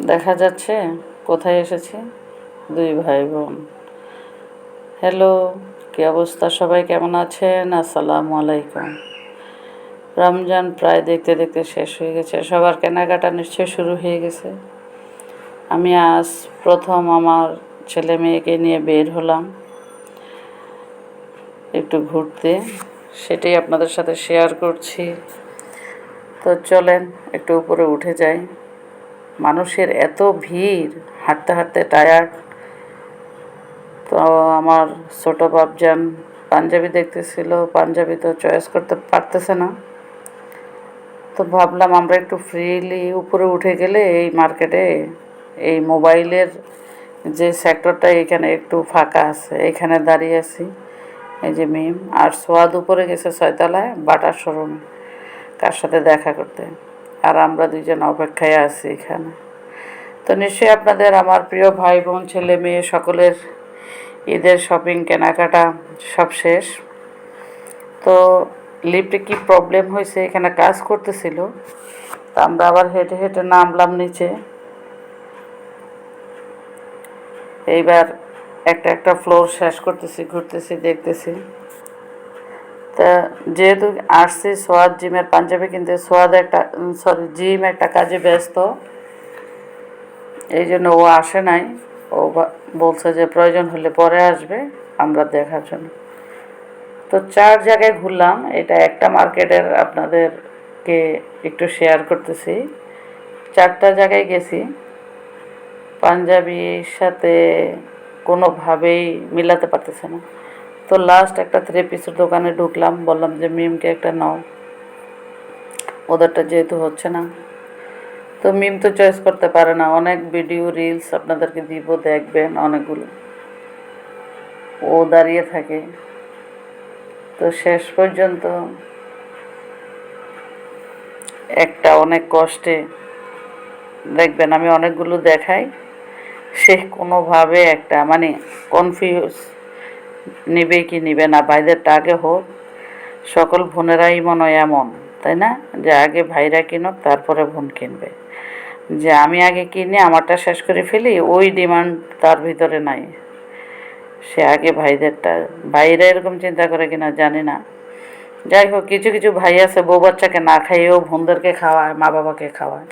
দেখা যাচ্ছে, কোথায় এসেছি? দুই ভাই বোন। হ্যালো কী অবস্থা? সবাই কেমন আছেন? আসসালামু আলাইকুম। রমজান প্রায় দেখতে দেখতে শেষ হয়ে গেছে। সবার কেনাকাটা নিশ্চয়ই শুরু হয়ে গেছে। আমি আজ প্রথম আমার ছেলে মেয়েকে নিয়ে বের হলাম। একটু ঘুরতে। সেটাই আপনাদের সাথে শেয়ার করছি। তো চলেন, একটু উপরে উঠে যাই। মানুষের এত ভিড়, হাঁটতে হাঁটতে টায়ার্ড তো আমার ছোটো বাপজান পাঞ্জাবি দেখতেছিল, পাঞ্জাবি তো চয়েস করতে পারতেছে না। তো ভাবলাম আমরা একটু ফ্রিলি উপরে উঠে গেলে এই মার্কেটে এই মোবাইলের যে সেক্টরটা এখানে একটু ফাঁকা আছে, এখানে দাঁড়িয়ে আছি। এই যে মিম আর সোয়াদ উপরে গেছে ছয়তলায়, বাটার শোরুমে, কার সাথে দেখা করতে। আর আমরা দুজন অপেক্ষায় আছি এখানে। তো নিশ্চয়ই আপনাদের আমার প্রিয় ভাই বোন ছেলে মেয়ে সকলের ঈদের শপিং কেনাকাটা সব শেষ। তো লিফটে কি প্রবলেম হয়েছে? এখানে কাজ করতেছিল। তা আমরা আবার হেঁটে হেঁটে নামলাম নিচে। এইবার একটা একটা ফ্লোর শেষ করতেছি, ঘুরতেছি, দেখতেছি। তা যেহেতু আসছি সোয়াদ জিমের পাঞ্জাবি, কিনতে সোয়াদ একটা সরি জিম একটা কাজে ব্যস্ত। এই জন্য ও আসে নাই। ও বলছে যে প্রয়োজন হলে পরে আসবে, আমরা দেখার জন্য। তো চার জায়গায় ঘুরলাম। এটা একটা মার্কেটের আপনাদেরকে একটু শেয়ার করতেছি। চারটা জায়গায় গেছি। পাঞ্জাবির সাথে কোনোভাবেই মিলাতে পারতেছে না। তো লাস্ট একটা থ্রি পিসের দোকানে ঢুকলাম, বললাম যে মিমকে একটা নাও। ওদেরটা যেহেতু হচ্ছে না। তো মিম তো চয়েস করতে পারে না। অনেক ভিডিও রিলস আপনাদেরকে দিব, দেখবেন অনেকগুলো। ও দাঁড়িয়ে থাকে। তো শেষ পর্যন্ত একটা অনেক কষ্টে দেখবেন আমি অনেকগুলো দেখাই। সে কোনোভাবে একটা মানে কনফিউজ নেবে কি নেবে না ভাইদেরটা আগে হোক, সকল বোনেরাই মনে হয় এমন, তাই না? যে আগে ভাইরা কিনুক, তারপরে বোন কিনবে। যে আমি আগে কিনে, আমারটা শেষ করে ফেলি, ওই ডিমান্ড তার ভিতরে নাই। সে আগে ভাইদেরটা, ভাইরা এরকম চিন্তা করে কিনা জানি না। যাই হোক, কিছু কিছু ভাই আছে, বউ বাচ্চাকে না খাইয়েও বোনদেরকে খাওয়ায়, মা বাবাকে খাওয়ায়।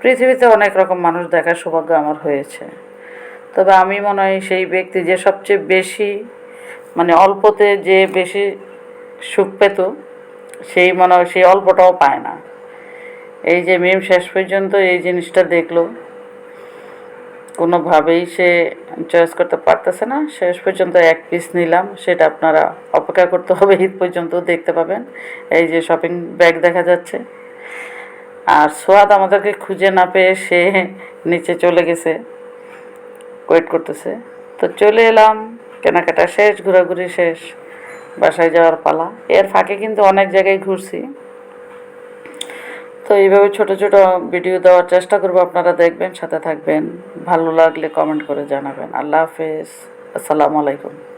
পৃথিবীতে অনেক রকম মানুষ দেখার সৌভাগ্য আমার হয়েছে। তবে আমি মনে হয় সেই ব্যক্তি যে সবচেয়ে বেশি মানে অল্পতে যে বেশি সুখ পেত, সেই মনে হয় সেই অল্পটাও পায় না। এই যে মিম শেষ পর্যন্ত এই জিনিসটা দেখল, কোনোভাবেই সে চয়েস করতে পারতেছে না। শেষ পর্যন্ত এক পিস নিলাম, সেটা আপনারা অপেক্ষা করতে হবে, ঈদ পর্যন্ত দেখতে পাবেন। এই যে শপিং ব্যাগ দেখা যাচ্ছে। আর সোয়াদ আমাদেরকে খুঁজে না পেয়ে সে নিচে চলে গেছে ওয়েট করতেছে। তো চলে এলাম। কেনাকাটা শেষ, ঘোরাঘুরি শেষ, বাসায় যাওয়ার পালা। এর ফাঁকে কিন্তু অনেক জায়গায় ঘুরছি। তো এইভাবে ছোট ছোট ভিডিও দেওয়ার চেষ্টা করব, আপনারা দেখবেন, সাথে থাকবেন। ভালো লাগলে কমেন্ট করে জানাবেন। আল্লাহ হাফেজ। আসসালামু আলাইকুম।